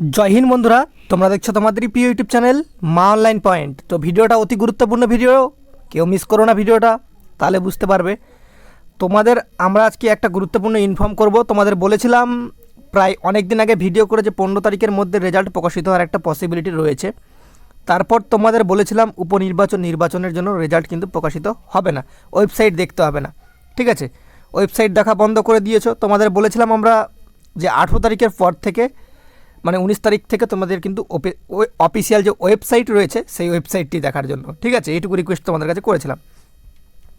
জয় হিন্দ বন্ধুরা, তোমরা দেখছ তোমাদেরই প্রিয় YouTube channel Maa online point. তো ভিডিওটা অতি গুরুত্বপূর্ণ ভিডিও, কেউ মিস করো না ভিডিওটা, তাহলে বুঝতে পারবে। তোমাদের আমরা আজকে একটা গুরুত্বপূর্ণ ইনফর্ম করব। তোমাদের বলেছিলাম, প্রায় অনেক দিন আগে ভিডিও করে যে পনেরো তারিখের মধ্যে রেজাল্ট প্রকাশিত হওয়ার একটা পসিবিলিটি রয়েছে। তারপর তোমাদের বলেছিলাম, উপনির্বাচন নির্বাচনের জন্য রেজাল্ট কিন্তু প্রকাশিত হবে না। ওয়েবসাইট দেখতে হবে না। ঠিক আছে? ওয়েবসাইট দেখা বন্ধ করে দিয়েছ। তোমাদের বলেছিলাম আমরা যে আঠেরো তারিখের পর থেকে মানে উনিশ তারিখ থেকে তোমাদের কিন্তু অফিসিয়াল যে ওয়েবসাইট রয়েছে, সেই ওয়েবসাইটটি দেখার জন্য। ঠিক আছে? এইটুকু রিকোয়েস্ট তোমাদের কাছে করেছিলাম।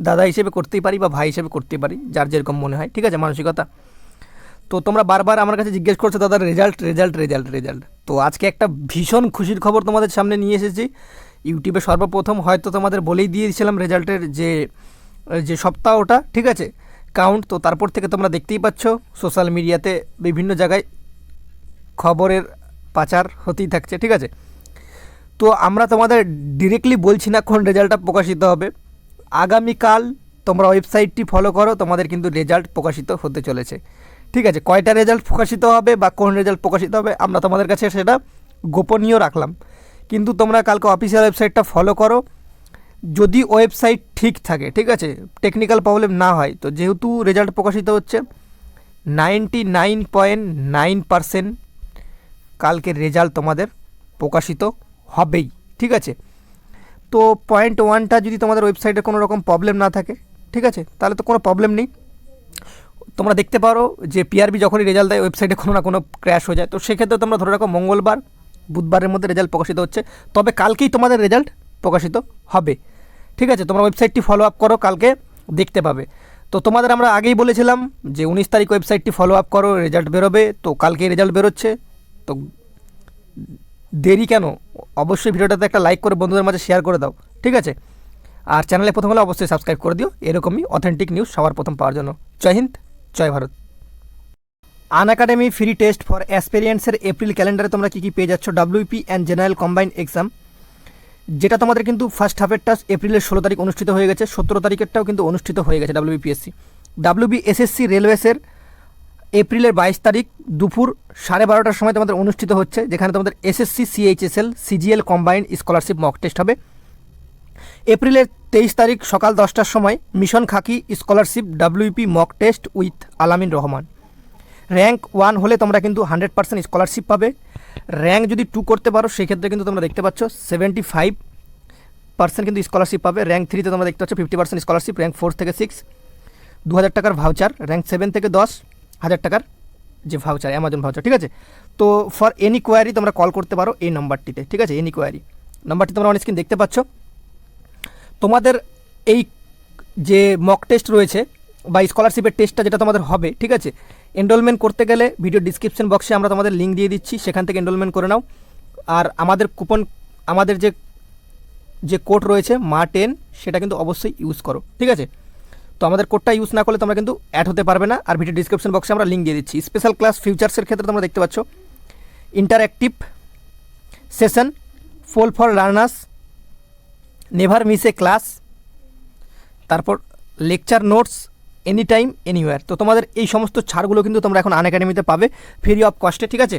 দাদা হিসেবে করতেই পারি বা ভাই হিসেবে করতেই পারি, যার যেরকম মনে হয়। ঠিক আছে? মানসিকতা। তো তোমরা বারবার আমার কাছে জিজ্ঞেস করছ দাদার রেজাল্ট রেজাল্ট রেজাল্ট রেজাল্ট তো আজকে একটা ভীষণ খুশির খবর তোমাদের সামনে নিয়ে এসেছি। ইউটিউবে সর্বপ্রথম হয়তো তোমাদের বলেই দিয়েছিলাম রেজাল্টের যে যে সপ্তাহটা ঠিক আছে? কাউন্ট তো তারপর থেকে তোমরা দেখতেই পাচ্ছ। সোশ্যাল মিডিয়াতে বিভিন্ন জায়গায় খবরের পাচার হতেই থাকছে, ঠিক আছে? তো আমরা তোমাদের ডিরেক্টলি বলছি না কোন রেজাল্টটা প্রকাশিত হবে। আগামীকাল তোমরা ওয়েবসাইটটি ফলো করো, তোমাদের কিন্তু রেজাল্ট প্রকাশিত হতে চলেছে। ঠিক আছে, কয়টা রেজাল্ট প্রকাশিত হবে বা কোন রেজাল্ট প্রকাশিত হবে, আমরা তোমাদের কাছে সেটা গোপনীয় রাখলাম। কিন্তু তোমরা কালকে অফিসিয়াল ওয়েবসাইটটা ফলো করো। যদি ওয়েবসাইট ঠিক থাকে, ঠিক আছে টেকনিক্যাল প্রবলেম না হয়, তো যেহেতু রেজাল্ট প্রকাশিত হচ্ছে ninety nine point nine percent কালকের রেজাল্ট তোমাদের প্রকাশিত হবেই, ঠিক আছে? তো পয়েন্ট ওয়ানটা যদি তোমাদের ওয়েবসাইটে কোনো রকম প্রবলেম না থাকে, ঠিক আছে? তাহলে তো কোনো প্রবলেম নেই। তোমরা দেখতে পারো যে পিআরবি যখনই রেজাল্ট দেয় ওয়েবসাইটে কোনো না কোনো ক্র্যাশ হয়ে যায়। তো সেক্ষেত্রে তোমরা ধরে রাখো, মঙ্গলবার, বুধবারের মধ্যে রেজাল্ট প্রকাশিত হচ্ছে। তবে কালকেই তোমাদের রেজাল্ট প্রকাশিত হবে, ঠিক আছে? তোমরা ওয়েবসাইটটি ফলো আপ করো, কালকে দেখতে পাবে। তো তোমাদের আমরা আগেই বলেছিলাম যে উনিশ তারিখ ওয়েবসাইটটি ফলো আপ করো রেজাল্ট বেরোবে। তো কালকেই রেজাল্ট বেরোচ্ছে। তো দেরি কেন? অবশ্যই ভিডিওটাতে একটা লাইক করে বন্ধুদের মাঝে শেয়ার করে দাও, ঠিক আছে? আর চ্যানেলে প্রথম হলে অবশ্যই সাবস্ক্রাইব করে দিও, এরকমই অথেন্টিক নিউজ সবার প্রথম পাওয়ার জন্য। জয় হিন্দ, জয় Bharat. Unacademy free test for অ্যাসপেরিয়েন্সের April ক্যালেন্ডারে তোমরা কী কী পেয়ে যাচ্ছ? WP and general combine exam যেটা তোমাদের কিন্তু ফার্স্ট হাফের হাফেরটা এপ্রিলের ষোলো তারিখ অনুষ্ঠিত হয়ে গেছে, সতেরো তারিখেরটাও কিন্তু অনুষ্ঠিত হয়ে গেছে ডাব্লিউবিপিএসসি ডাব্লিউবি এসএসসি রেলওয়েসের এপ্রিলের বাইশ তারিখ দুপুর সাড়ে বারোটার সময় তোমাদের অনুষ্ঠিত হচ্ছে, যেখানে তোমাদের SSC CHSL CGL combined scholarship mock test হবে। এপ্রিলের তেইশ তারিখ সকাল দশটার সময় mission khaki scholarship WP mock test with Alamin Rahman. Rank one হলে তোমরা কিন্তু হান্ড্রেড পার্সেন্ট স্কলারশিপ পাবে। র্যাঙ্ক যদি টু করতে পারো, সেক্ষেত্রে কিন্তু তোমরা দেখতে পাচ্ছ সেভেন্টি ফাইভ পার্সেন্ট কিন্তু স্কলারশিপ পাবে। র্যাঙ্ক থ্রিতে তোমরা দেখতে পাচ্ছ fifty percent scholarship rank four থেকে সিক্স দু হাজার টাকার ভাউচার র্যাঙ্ক সেভেন থেকে দশ। হাজার টাকার যে ভাউচার অ্যামাজন ভাউচার ঠিক আছে? তো ফর এনি কোয়ারি তোমরা কল করতে পারো এই নাম্বারটিতে ঠিক আছে? এনি কোয়ারি নাম্বারটি তোমরা অন স্ক্রিন দেখতে পাচ্ছ। তোমাদের এই যে মক টেস্ট রয়েছে বা স্কলারশিপের টেস্টটা যেটা তোমাদের হবে, ঠিক আছে? এনরোলমেন্ট করতে গেলে ভিডিও ডিসক্রিপশন বক্সে আমরা তোমাদের লিঙ্ক দিয়ে দিচ্ছি, সেখান থেকে এনরোলমেন্ট করে নাও। আর আমাদের কুপন আমাদের যে যে কোড রয়েছে মা টেন সেটা কিন্তু অবশ্যই ইউজ করো, ঠিক আছে? তো আমাদের কোডটা ইউজ না করলে তোমরা কিন্তু অ্যাড হতে পারবে না। আর ভিডিও ডিসক্রিপশন বক্সে আমরা লিঙ্ক দিয়ে দিচ্ছি। স্পেশাল ক্লাস ফিউচার্সের ক্ষেত্রে তোমরা দেখতে পাচ্ছ interactive session full for learners never miss a class তারপর lecture notes any time anywhere তো তোমাদের এই সমস্ত ছাড়গুলো কিন্তু তোমরা এখন আন পাবে ফ্রি অফ কস্টে ঠিক আছে?